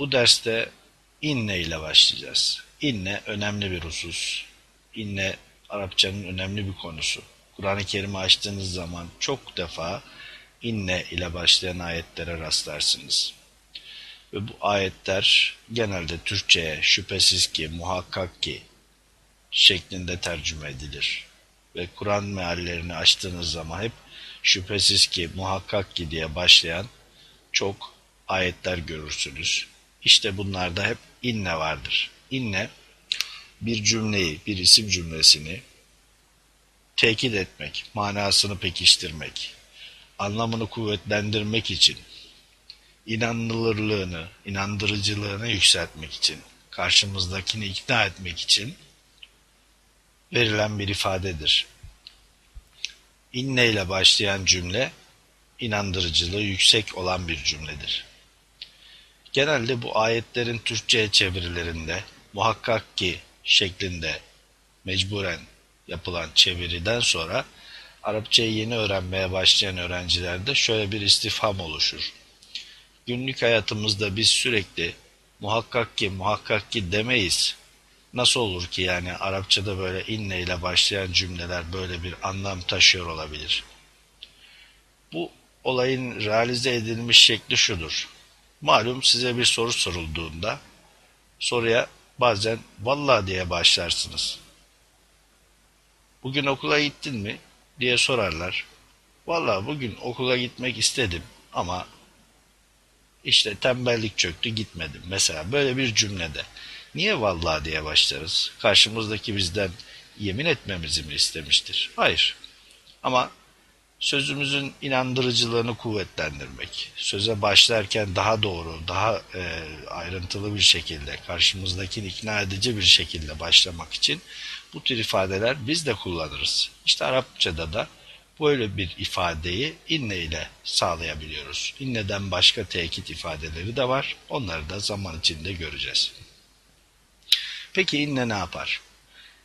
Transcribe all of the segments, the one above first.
Bu derste inne ile başlayacağız. İnne önemli bir husus. İnne Arapçanın önemli bir konusu. Kur'an-ı Kerim'i açtığınız zaman çok defa inne ile başlayan ayetlere rastlarsınız. Ve bu ayetler genelde Türkçe'ye şüphesiz ki, muhakkak ki şeklinde tercüme edilir. Ve Kur'an meallerini açtığınız zaman hep şüphesiz ki, muhakkak ki diye başlayan çok ayetler görürsünüz. İşte bunlarda hep inne vardır. İnne bir cümleyi, bir isim cümlesini tekit etmek, manasını pekiştirmek, anlamını kuvvetlendirmek için, inanılırlığını, inandırıcılığını yükseltmek için, karşımızdakini ikna etmek için verilen bir ifadedir. İnne ile başlayan cümle inandırıcılığı yüksek olan bir cümledir. Genelde bu ayetlerin Türkçe'ye çevirilerinde muhakkak ki şeklinde mecburen yapılan çeviriden sonra Arapçayı yeni öğrenmeye başlayan öğrencilerde şöyle bir istifham oluşur. Günlük hayatımızda biz sürekli muhakkak ki muhakkak ki demeyiz. Nasıl olur ki yani Arapçada böyle inne ile başlayan cümleler böyle bir anlam taşıyor olabilir. Bu olayın realize edilmiş şekli şudur. Malum size bir soru sorulduğunda soruya bazen vallahi diye başlarsınız. Bugün okula gittin mi diye sorarlar. Vallahi bugün okula gitmek istedim ama işte tembellik çöktü gitmedim. Mesela böyle bir cümlede niye vallahi diye başlarız? Karşımızdaki bizden yemin etmemizi mi istemiştir? Hayır. Ama sözümüzün inandırıcılığını kuvvetlendirmek, söze başlarken daha doğru, daha e, ayrıntılı bir şekilde, karşımızdakini ikna edici bir şekilde başlamak için bu tür ifadeler biz de kullanırız. İşte Arapçada da böyle bir ifadeyi inne ile sağlayabiliyoruz. İnneden başka tekit ifadeleri de var. Onları da zaman içinde göreceğiz. Peki inne ne yapar?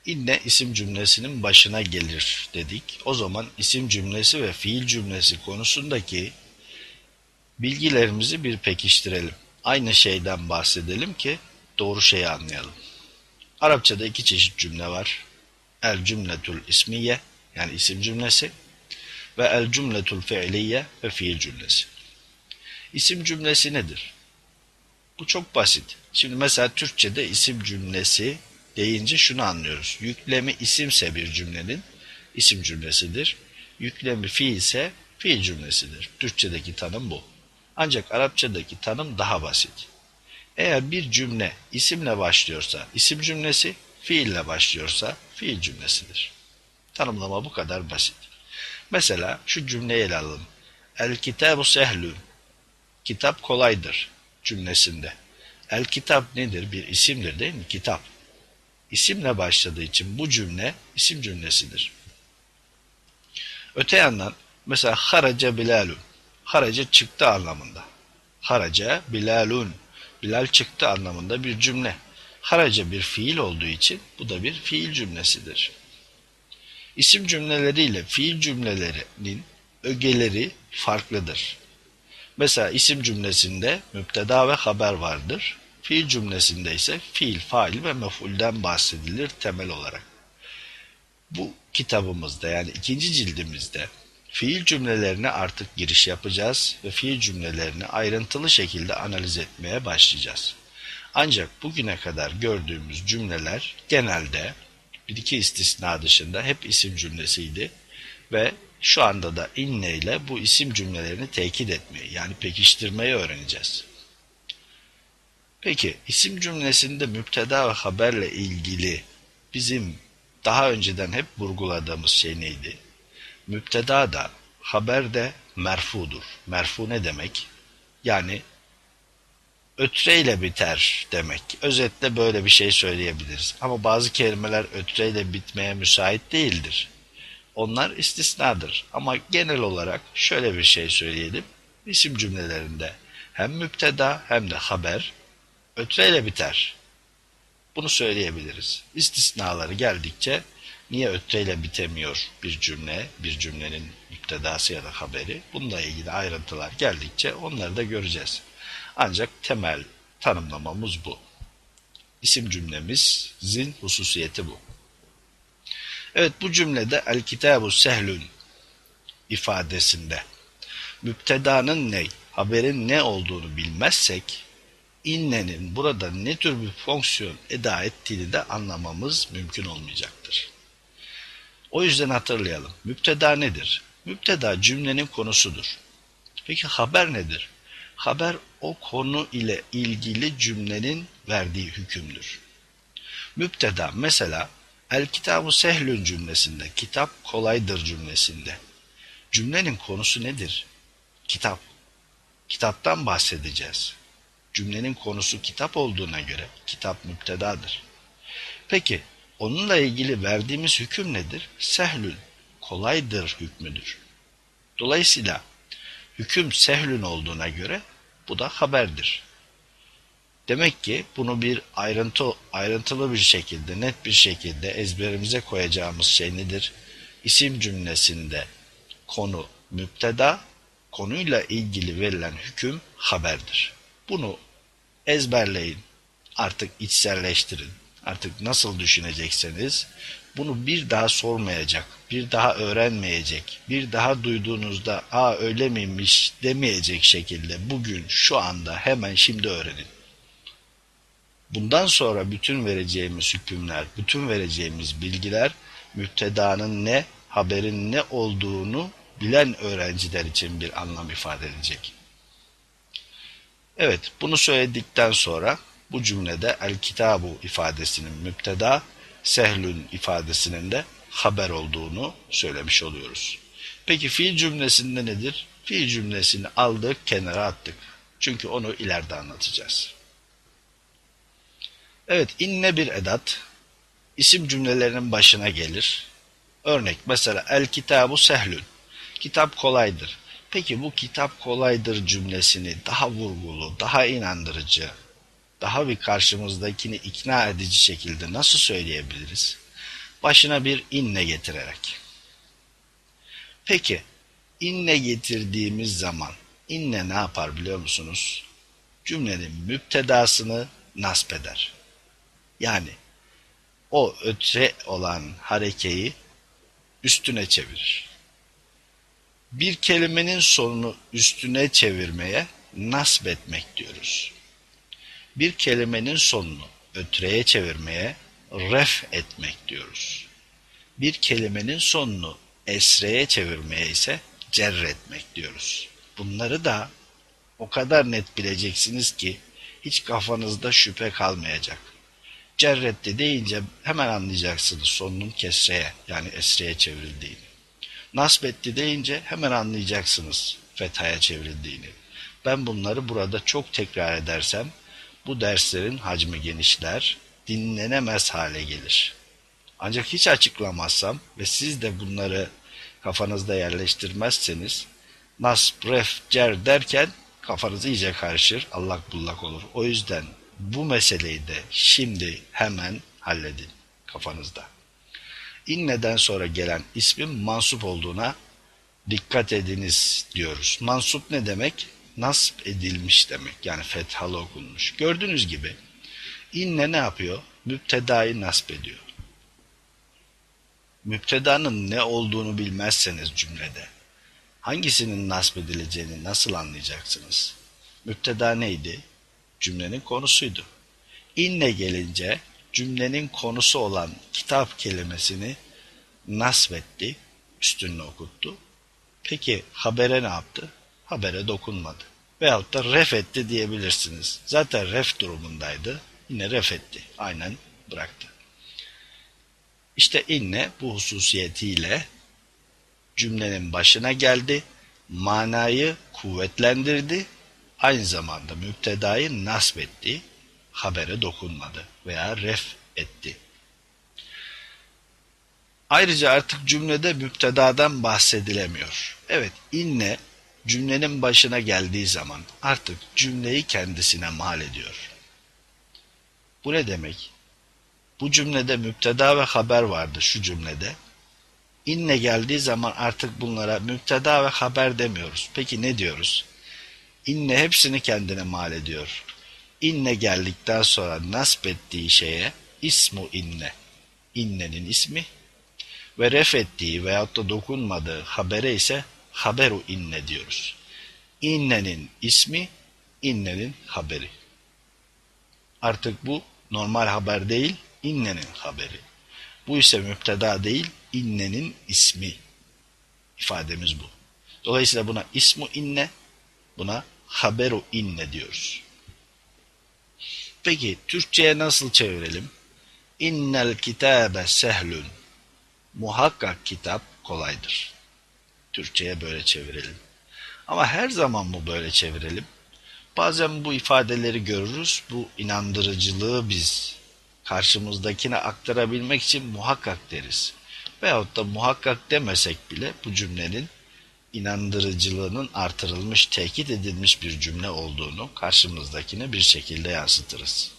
İnne isim cümlesinin başına gelir dedik. O zaman isim cümlesi ve fiil cümlesi konusundaki bilgilerimizi bir pekiştirelim. Aynı şeyden bahsedelim ki doğru şeyi anlayalım. Arapçada iki çeşit cümle var. El cümletul ismiye yani isim cümlesi ve el cümletul fiiliye ve fiil cümlesi. İsim cümlesi nedir? Bu çok basit. Şimdi mesela Türkçe'de isim cümlesi deyince şunu anlıyoruz. Yüklemi isimse bir cümlenin isim cümlesidir. Yüklemi fiilse fiil cümlesidir. Türkçedeki tanım bu. Ancak Arapçadaki tanım daha basit. Eğer bir cümle isimle başlıyorsa isim cümlesi, fiille başlıyorsa fiil cümlesidir. Tanımlama bu kadar basit. Mesela şu cümleyi ele alalım. El kitabu sehlun. Kitap kolaydır cümlesinde. El kitap nedir? Bir isimdir değil mi? Kitap. İsimle başladığı için bu cümle isim cümlesidir. Öte yandan mesela haraca bilalun. Haraca çıktı anlamında. Haraca bilalun. Bilal çıktı anlamında bir cümle. Haraca bir fiil olduğu için bu da bir fiil cümlesidir. İsim cümleleriyle fiil cümlelerinin ögeleri farklıdır. Mesela isim cümlesinde müpteda ve haber vardır. Fiil cümlesinde ise fiil, fail ve mef'ulden bahsedilir temel olarak. Bu kitabımızda yani ikinci cildimizde fiil cümlelerine artık giriş yapacağız ve fiil cümlelerini ayrıntılı şekilde analiz etmeye başlayacağız. Ancak bugüne kadar gördüğümüz cümleler genelde bir iki istisna dışında hep isim cümlesiydi ve şu anda da inne ile bu isim cümlelerini tekit etmeyi yani pekiştirmeyi öğreneceğiz. Peki isim cümlesinde müpteda ve haberle ilgili bizim daha önceden hep vurguladığımız şey neydi? Müpteda da haber de merfudur. Merfu ne demek? Yani ötreyle biter demek. Özetle böyle bir şey söyleyebiliriz. Ama bazı kelimeler ötreyle bitmeye müsait değildir. Onlar istisnadır. Ama genel olarak şöyle bir şey söyleyelim. İsim cümlelerinde hem müpteda hem de haber ötreyle biter. Bunu söyleyebiliriz. İstisnaları geldikçe niye ötreyle bitemiyor bir cümle, bir cümlenin müptedası ya da haberi? Bununla ilgili ayrıntılar geldikçe onları da göreceğiz. Ancak temel tanımlamamız bu. İsim cümlemizin hususiyeti bu. Evet bu cümlede el kitabu sehlün ifadesinde müptedanın ne, haberin ne olduğunu bilmezsek innenin burada ne tür bir fonksiyon eda ettiğini de anlamamız mümkün olmayacaktır. O yüzden hatırlayalım. Müpteda nedir? Müpteda cümlenin konusudur. Peki haber nedir? Haber o konu ile ilgili cümlenin verdiği hükümdür. Müpteda mesela El kitabu sehlün cümlesinde, kitap kolaydır cümlesinde. Cümlenin konusu nedir? Kitap. Kitaptan bahsedeceğiz. Cümlenin konusu kitap olduğuna göre kitap müptedadır. Peki onunla ilgili verdiğimiz hüküm nedir? Sehlün, kolaydır hükmüdür. Dolayısıyla hüküm sehlün olduğuna göre bu da haberdir. Demek ki bunu bir ayrıntı ayrıntılı bir şekilde, net bir şekilde ezberimize koyacağımız şey nedir? İsim cümlesinde konu müpteda, konuyla ilgili verilen hüküm haberdir. Bunu ezberleyin, artık içselleştirin. Artık nasıl düşünecekseniz bunu bir daha sormayacak, bir daha öğrenmeyecek, bir daha duyduğunuzda aa öyle miymiş demeyecek şekilde bugün şu anda hemen şimdi öğrenin. Bundan sonra bütün vereceğimiz hükümler, bütün vereceğimiz bilgiler müptedanın ne, haberin ne olduğunu bilen öğrenciler için bir anlam ifade edecek. Evet, bunu söyledikten sonra bu cümlede el kitabu ifadesinin müpteda, sehlün ifadesinin de haber olduğunu söylemiş oluyoruz. Peki fiil cümlesinde nedir? Fiil cümlesini aldık, kenara attık. Çünkü onu ileride anlatacağız. Evet, inne bir edat isim cümlelerinin başına gelir. Örnek mesela el kitabu sehlün. Kitap kolaydır. Peki bu kitap kolaydır cümlesini daha vurgulu, daha inandırıcı, daha bir karşımızdakini ikna edici şekilde nasıl söyleyebiliriz? Başına bir inne getirerek. Peki inne getirdiğimiz zaman inne ne yapar biliyor musunuz? Cümlenin müptedasını nasp eder. Yani o ötre olan harekeyi üstüne çevirir. Bir kelimenin sonunu üstüne çevirmeye nasp etmek diyoruz. Bir kelimenin sonunu ötreye çevirmeye ref etmek diyoruz. Bir kelimenin sonunu esreye çevirmeye ise cerretmek diyoruz. Bunları da o kadar net bileceksiniz ki hiç kafanızda şüphe kalmayacak. Cerretti deyince hemen anlayacaksınız sonunun kesreye yani esreye çevrildiğini. Nasbetti deyince hemen anlayacaksınız fethaya çevrildiğini. Ben bunları burada çok tekrar edersem bu derslerin hacmi genişler, dinlenemez hale gelir. Ancak hiç açıklamazsam ve siz de bunları kafanızda yerleştirmezseniz nasb, ref, cer derken kafanız iyice karışır, allak bullak olur. O yüzden bu meseleyi de şimdi hemen halledin kafanızda. İnneden sonra gelen ismin mansup olduğuna dikkat ediniz diyoruz. Mansup ne demek? Nasp edilmiş demek. Yani fethalı okunmuş. Gördüğünüz gibi inne ne yapıyor? Müptedayı nasp ediyor. Müptedanın ne olduğunu bilmezseniz cümlede hangisinin nasp edileceğini nasıl anlayacaksınız? Müpteda neydi? Cümlenin konusuydu. İnne gelince cümlenin konusu olan kitap kelimesini nasbetti, üstünü okuttu. Peki habere ne yaptı? Habere dokunmadı. Veyahut da ref etti diyebilirsiniz. Zaten ref durumundaydı. Yine ref etti. Aynen bıraktı. İşte inne bu hususiyetiyle cümlenin başına geldi. Manayı kuvvetlendirdi. Aynı zamanda müptedayı nasbetti. Habere dokunmadı veya ref etti. Ayrıca artık cümlede müptedadan bahsedilemiyor. Evet inne cümlenin başına geldiği zaman artık cümleyi kendisine mal ediyor. Bu ne demek? Bu cümlede müpteda ve haber vardı şu cümlede. İnne geldiği zaman artık bunlara müpteda ve haber demiyoruz. Peki ne diyoruz? İnne hepsini kendine mal ediyor. İnne geldikten sonra nasp ettiği şeye ismu inne. İnnenin ismi ve ref ettiği veyahut da dokunmadığı habere ise haberu inne diyoruz. İnnenin ismi, innenin haberi. Artık bu normal haber değil, innenin haberi. Bu ise müpteda değil, innenin ismi. İfademiz bu. Dolayısıyla buna ismu inne, buna haberu inne diyoruz. Peki Türkçe'ye nasıl çevirelim? İnnel kitabe sehlün. Muhakkak kitap kolaydır. Türkçe'ye böyle çevirelim. Ama her zaman mı böyle çevirelim? Bazen bu ifadeleri görürüz. Bu inandırıcılığı biz karşımızdakine aktarabilmek için muhakkak deriz. Veyahut da muhakkak demesek bile bu cümlenin inandırıcılığının artırılmış, tekit edilmiş bir cümle olduğunu karşımızdakine bir şekilde yansıtırız.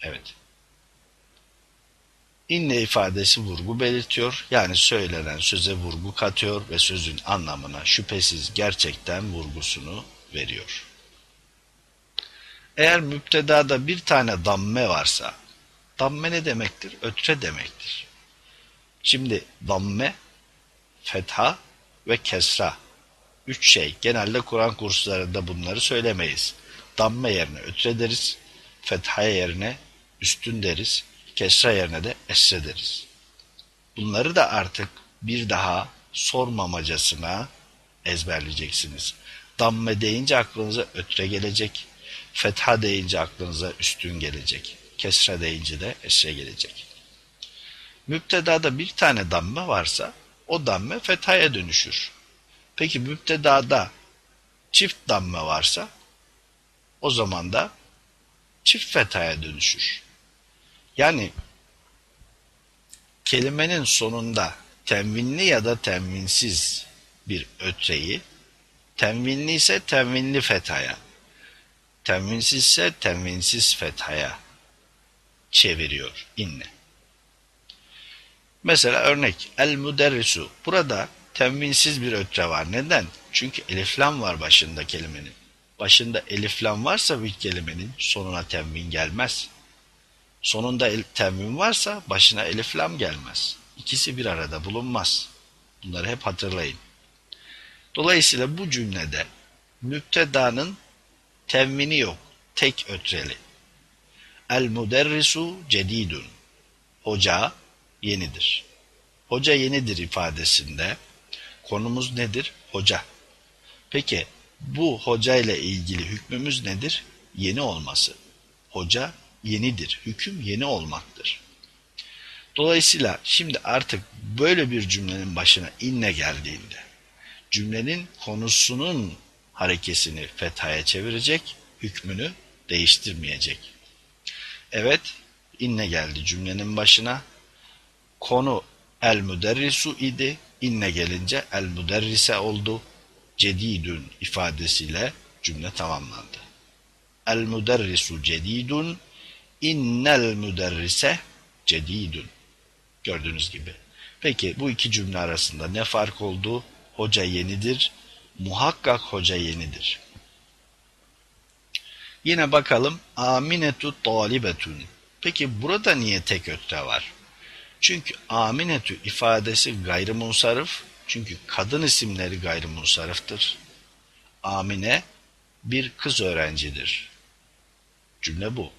Evet. İnne ifadesi vurgu belirtiyor. Yani söylenen söze vurgu katıyor ve sözün anlamına şüphesiz gerçekten vurgusunu veriyor. Eğer müptedada bir tane damme varsa, damme ne demektir? Ötre demektir. Şimdi damme, fetha ve kesra. Üç şey. Genelde Kur'an kurslarında bunları söylemeyiz. Damme yerine ötre deriz, fetha yerine üstün deriz, kesra yerine de esre deriz. Bunları da artık bir daha sormamacasına ezberleyeceksiniz. Damme deyince aklınıza ötre gelecek, fetha deyince aklınıza üstün gelecek, kesra deyince de esre gelecek. Müptedada bir tane damme varsa o damme fethaya dönüşür. Peki müptedada çift damme varsa o zaman da çift fethaya dönüşür. Yani kelimenin sonunda tenvinli ya da tenvinsiz bir ötreyi tenvinli ise tenvinli fethaya tenvinsiz ise tenvinsiz fethaya çeviriyor inne. Mesela örnek el müderrisu. Burada tenvinsiz bir ötre var. Neden? Çünkü eliflam var başında kelimenin. Başında eliflam varsa bir kelimenin sonuna tenvin gelmez. Sonunda el, tenvin varsa başına eliflam gelmez. İkisi bir arada bulunmaz. Bunları hep hatırlayın. Dolayısıyla bu cümlede müptedanın tenvini yok. Tek ötreli. El müderrisu cedidun. Hoca yenidir. Hoca yenidir ifadesinde konumuz nedir? Hoca. Peki bu hoca ile ilgili hükmümüz nedir? Yeni olması. Hoca yenidir. Hüküm yeni olmaktır. Dolayısıyla şimdi artık böyle bir cümlenin başına inne geldiğinde cümlenin konusunun harekesini fethaya çevirecek, hükmünü değiştirmeyecek. Evet, inne geldi cümlenin başına. Konu el müderrisu idi. İnne gelince el müderrise oldu. Cedidün ifadesiyle cümle tamamlandı. El müderrisu cedidun innel müderrise cedidun. Gördüğünüz gibi. Peki bu iki cümle arasında ne fark oldu? Hoca yenidir. Muhakkak hoca yenidir. Yine bakalım. Aminetu talibetun. Peki burada niye tek ötre var? Çünkü aminetü ifadesi gayrimunsarif. Çünkü kadın isimleri gayrimunsarıftır. Amine bir kız öğrencidir. Cümle bu.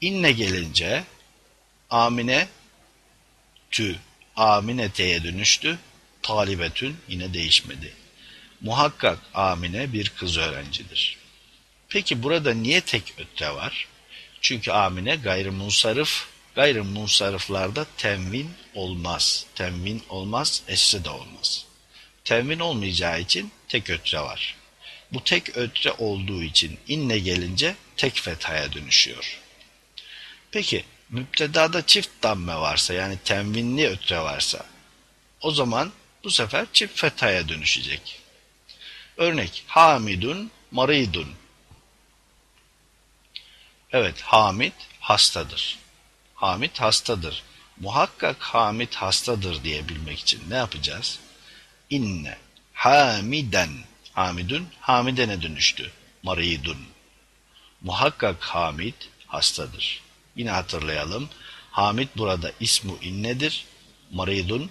İnne gelince amine tü amineteye dönüştü. Talibetün yine değişmedi. Muhakkak amine bir kız öğrencidir. Peki burada niye tek ötre var? Çünkü amine gayrimunsarif gayrimunsariflarda tenvin olmaz. Tenvin olmaz, esre de olmaz. Tenvin olmayacağı için tek ötre var. Bu tek ötre olduğu için inne gelince tek fethaya dönüşüyor. Peki müptedada çift damme varsa yani tenvinli ötre varsa o zaman bu sefer çift fethaya dönüşecek. Örnek hamidun maridun. Evet hamid hastadır. Hamid hastadır. Muhakkak Hamid hastadır diyebilmek için ne yapacağız? İnne hamiden Hamidun Hamidene dönüştü. Maridun. Muhakkak Hamid hastadır. Yine hatırlayalım. Hamid burada ismu innedir. Maridun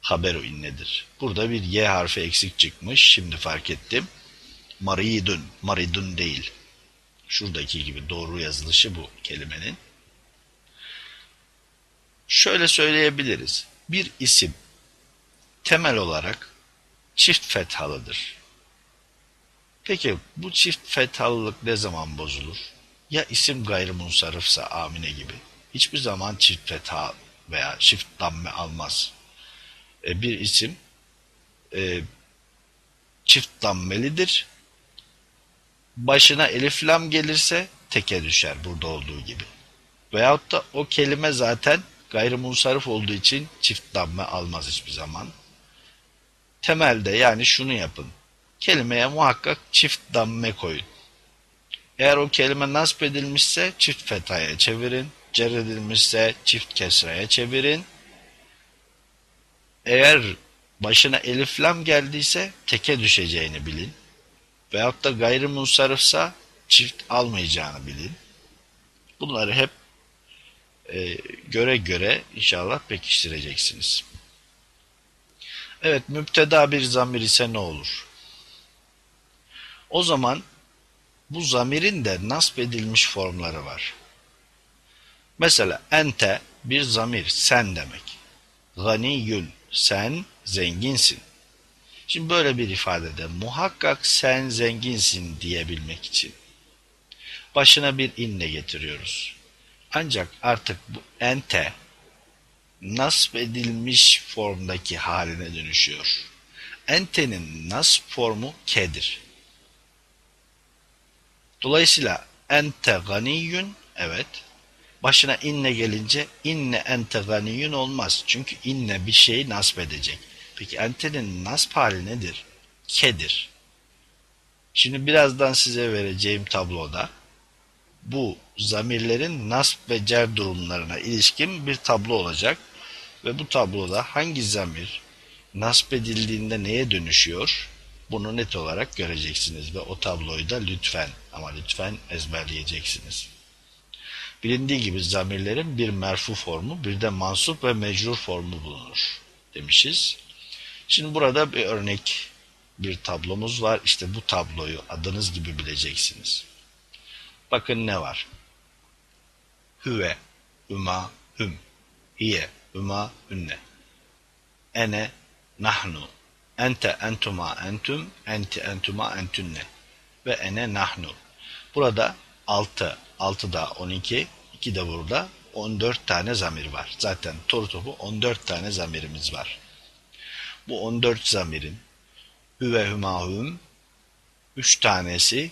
haberu innedir. Burada bir Y harfi eksik çıkmış. Şimdi fark ettim. Maridun, maridun değil. Şuradaki gibi doğru yazılışı bu kelimenin. Şöyle söyleyebiliriz. Bir isim temel olarak çift fethalıdır. Peki bu çift fethalılık ne zaman bozulur? Ya isim gayrimunsarıfsa amine gibi. Hiçbir zaman çift fetha veya çift damme almaz. E, bir isim e, çift dammelidir. Başına elif lam gelirse teke düşer burada olduğu gibi. Veyahut da o kelime zaten gayrimunsarif olduğu için çift damme almaz hiçbir zaman. Temelde yani şunu yapın. Kelimeye muhakkak çift damme koyun. Eğer o kelime nasp edilmişse çift fethaya çevirin. Cer edilmişse çift kesraya çevirin. Eğer başına elif lam geldiyse teke düşeceğini bilin. Veyahut da gayrimunsarıfsa çift almayacağını bilin. Bunları hep e, göre göre inşallah pekiştireceksiniz. Evet müpteda bir zamir ise ne olur? O zaman bu zamirin de nasp edilmiş formları var. Mesela ente bir zamir sen demek. Ganiyün sen zenginsin. Şimdi böyle bir ifadede muhakkak sen zenginsin diyebilmek için başına bir inle getiriyoruz. Ancak artık bu ente nasp edilmiş formdaki haline dönüşüyor. Entenin nasp formu kedir. Dolayısıyla ente ganiyyün evet. Başına inne gelince inne ente ganiyyün olmaz. Çünkü inne bir şeyi nasp edecek. Peki entenin nasp hali nedir? Kedir. Şimdi birazdan size vereceğim tabloda bu zamirlerin nasp ve cer durumlarına ilişkin bir tablo olacak. Ve bu tabloda hangi zamir nasp edildiğinde neye dönüşüyor? Bunu net olarak göreceksiniz ve o tabloyu da lütfen ama lütfen ezberleyeceksiniz. Bilindiği gibi zamirlerin bir merfu formu bir de mansup ve mecrur formu bulunur demişiz. Şimdi burada bir örnek bir tablomuz var. İşte bu tabloyu adınız gibi bileceksiniz. Bakın ne var? Hüve, üma, hüm, hiye, üma, ünne. Ene, nahnu, ente, entuma, entüm, enti, entuma, entünne. Ve ene, nahnu. Burada 6, 6 da 12, 2 de burada 14 tane zamir var. Zaten toru topu 14 tane zamirimiz var. Bu 14 zamirin hüve hümahüm 3 tanesi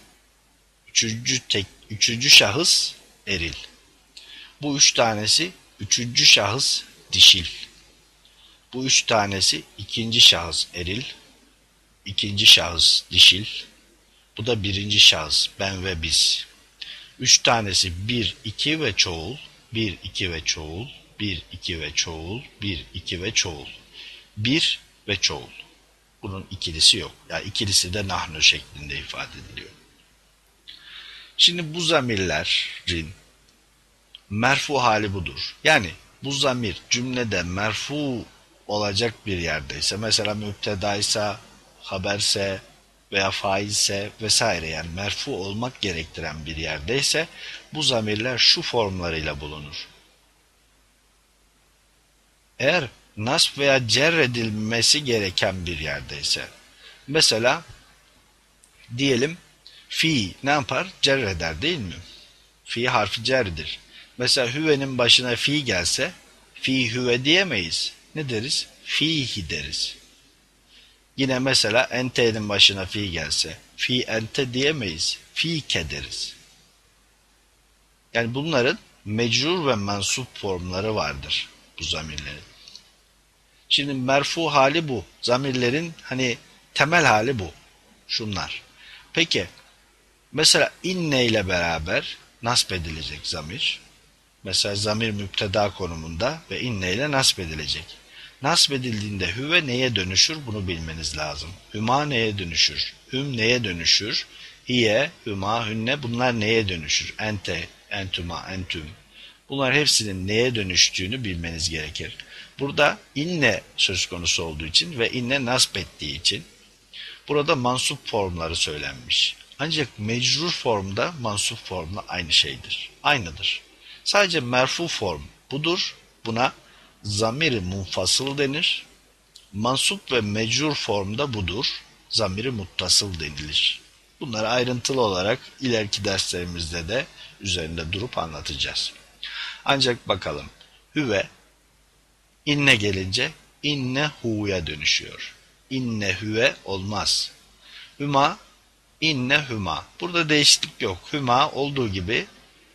üçüncü, tek, üçüncü şahıs eril. Bu üç tanesi üçüncü şahıs dişil. Bu üç tanesi ikinci şahıs eril, ikinci şahıs dişil. Bu da birinci şahıs ben ve biz. Üç tanesi bir, iki ve çoğul, bir, iki ve çoğul, bir, iki ve çoğul, bir, iki ve çoğul. Bir ve çoğul. Bunun ikilisi yok. Yani ikilisi de nahnu şeklinde ifade ediliyor. Şimdi bu zamirlerin merfu hali budur. Yani bu zamir cümlede merfu olacak bir yerdeyse mesela müptedaysa, haberse veya faizse vesaire yani merfu olmak gerektiren bir yerdeyse bu zamirler şu formlarıyla bulunur. Eğer nasb veya cer edilmesi gereken bir yerdeyse mesela diyelim fi ne yapar? Cer eder değil mi? Fi harfi cerdir. Mesela hüvenin başına fi gelse fi hüve diyemeyiz. Ne deriz? Fihi deriz. Yine mesela ente'nin başına fi gelse fi ente diyemeyiz. Fike deriz. Yani bunların mecrur ve mensup formları vardır bu zamirlerin. Şimdi merfu hali bu. Zamirlerin hani temel hali bu. Şunlar. Peki mesela inne ile beraber nasp edilecek zamir. Mesela zamir müpteda konumunda ve inne ile nasp edilecek. Nasb edildiğinde hüve neye dönüşür bunu bilmeniz lazım. Hüma neye dönüşür? Hüm neye dönüşür? hiye, hüma, hünne bunlar neye dönüşür? Ente, entuma, entüm. Bunlar hepsinin neye dönüştüğünü bilmeniz gerekir. Burada inne söz konusu olduğu için ve inne nasp ettiği için burada mansup formları söylenmiş. Ancak mecrur formda mansup formla aynı şeydir. Aynıdır. Sadece merfu form budur. Buna zamiri munfasıl denir. Mansup ve mecrur formda budur. Zamiri muttasıl denilir. Bunları ayrıntılı olarak ileriki derslerimizde de üzerinde durup anlatacağız. Ancak bakalım. Hüve inne gelince inne hu'ya dönüşüyor. İnne hüve olmaz. Hüma inne hüma. Burada değişiklik yok. Hüma olduğu gibi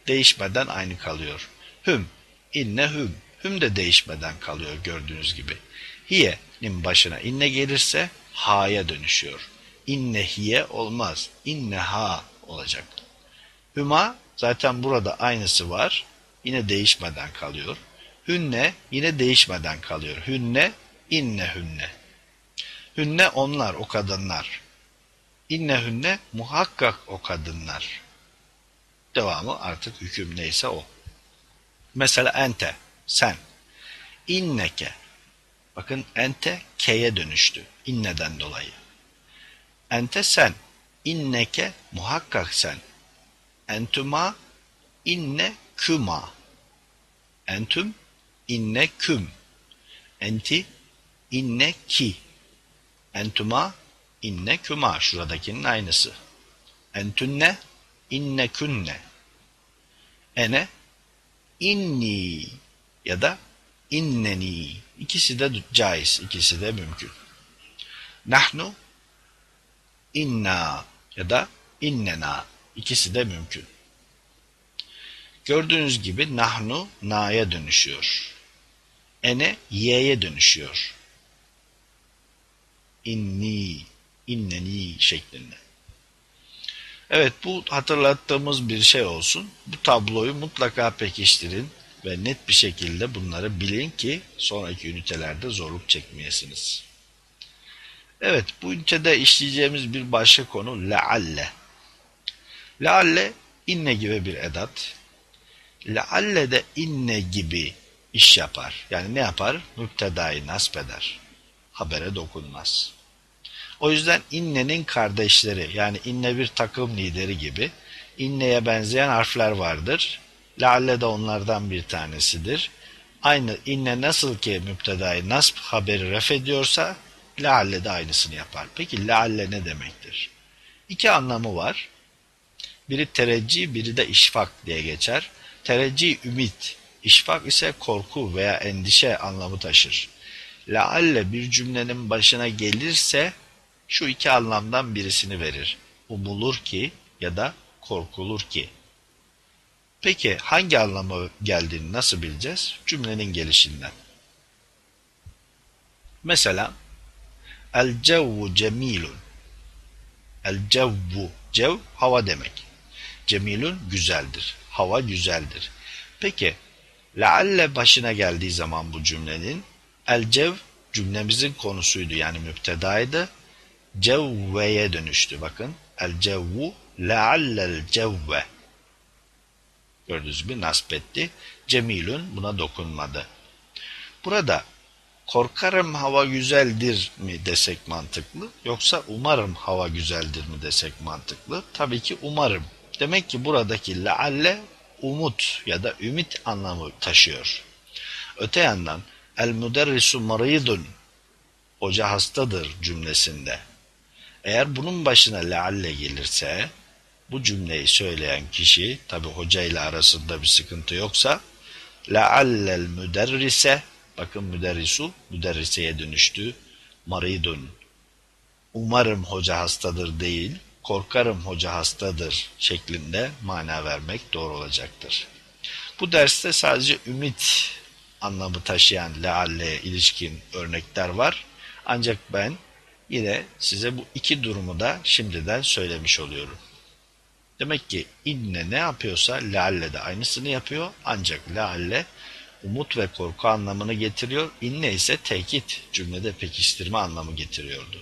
değişmeden aynı kalıyor. Hüm inne hüm. Hüm de değişmeden kalıyor gördüğünüz gibi. Hiye'nin başına inne gelirse ha'ya dönüşüyor. İnne hiye olmaz. İnne ha olacak. Hüma zaten burada aynısı var. Yine değişmeden kalıyor. Hünne yine değişmeden kalıyor. Hünne, inne hünne. Hünne onlar, o kadınlar. İnne hünne muhakkak o kadınlar. Devamı artık hüküm neyse o. Mesela ente, sen. İnneke. Bakın ente ke'ye dönüştü. İnneden dolayı. Ente sen. İnneke muhakkak sen. Entuma inne küma. Entüm inne küm. Enti inne ki. Entuma inne küma. Şuradakinin aynısı. Entünne inne künne. Ene inni ya da inneni. İkisi de caiz, ikisi de mümkün. Nahnu inna ya da innena. İkisi de mümkün. Gördüğünüz gibi nahnu na'ya dönüşüyor. Ene y'ye dönüşüyor. İnni, inneni şeklinde. Evet bu hatırlattığımız bir şey olsun. Bu tabloyu mutlaka pekiştirin ve net bir şekilde bunları bilin ki sonraki ünitelerde zorluk çekmeyesiniz. Evet bu ünitede işleyeceğimiz bir başka konu lealle. Lealle inne gibi bir edat. Lealle de inne gibi iş yapar. Yani ne yapar? Müptedayı nasp eder. Habere dokunmaz. O yüzden innenin kardeşleri yani inne bir takım lideri gibi inneye benzeyen harfler vardır. Lealle de onlardan bir tanesidir. Aynı inne nasıl ki müptedayı nasp haberi ref ediyorsa lealle de aynısını yapar. Peki lealle ne demektir? İki anlamı var. Biri tereccih, biri de işfak diye geçer. Tereccih ümit, işfak ise korku veya endişe anlamı taşır. Lealle bir cümlenin başına gelirse şu iki anlamdan birisini verir. Umulur ki ya da korkulur ki. Peki hangi anlamı geldiğini nasıl bileceğiz? Cümlenin gelişinden. Mesela El cevvu cemilun. El cevvu. Cev hava demek. Cemilun güzeldir. Hava güzeldir. Peki lealle başına geldiği zaman bu cümlenin el cev cümlemizin konusuydu yani müptedaydı. Cevve'ye dönüştü bakın. El cevvu leallel cevve. Gördüğünüz gibi nasp etti. Cemilun buna dokunmadı. Burada korkarım hava güzeldir mi desek mantıklı yoksa umarım hava güzeldir mi desek mantıklı? Tabii ki umarım. Demek ki buradaki lealle umut ya da ümit anlamı taşıyor. Öte yandan el müderrisu maridun hoca hastadır cümlesinde. Eğer bunun başına lealle gelirse bu cümleyi söyleyen kişi tabi hoca ile arasında bir sıkıntı yoksa leallel müderrise bakın müderrisu müderriseye dönüştü maridun umarım hoca hastadır değil korkarım hoca hastadır şeklinde mana vermek doğru olacaktır. Bu derste sadece ümit anlamı taşıyan lealleye ilişkin örnekler var. Ancak ben yine size bu iki durumu da şimdiden söylemiş oluyorum. Demek ki inne ne yapıyorsa lealle de aynısını yapıyor. Ancak lealle umut ve korku anlamını getiriyor. İnne ise tekit cümlede pekiştirme anlamı getiriyordu.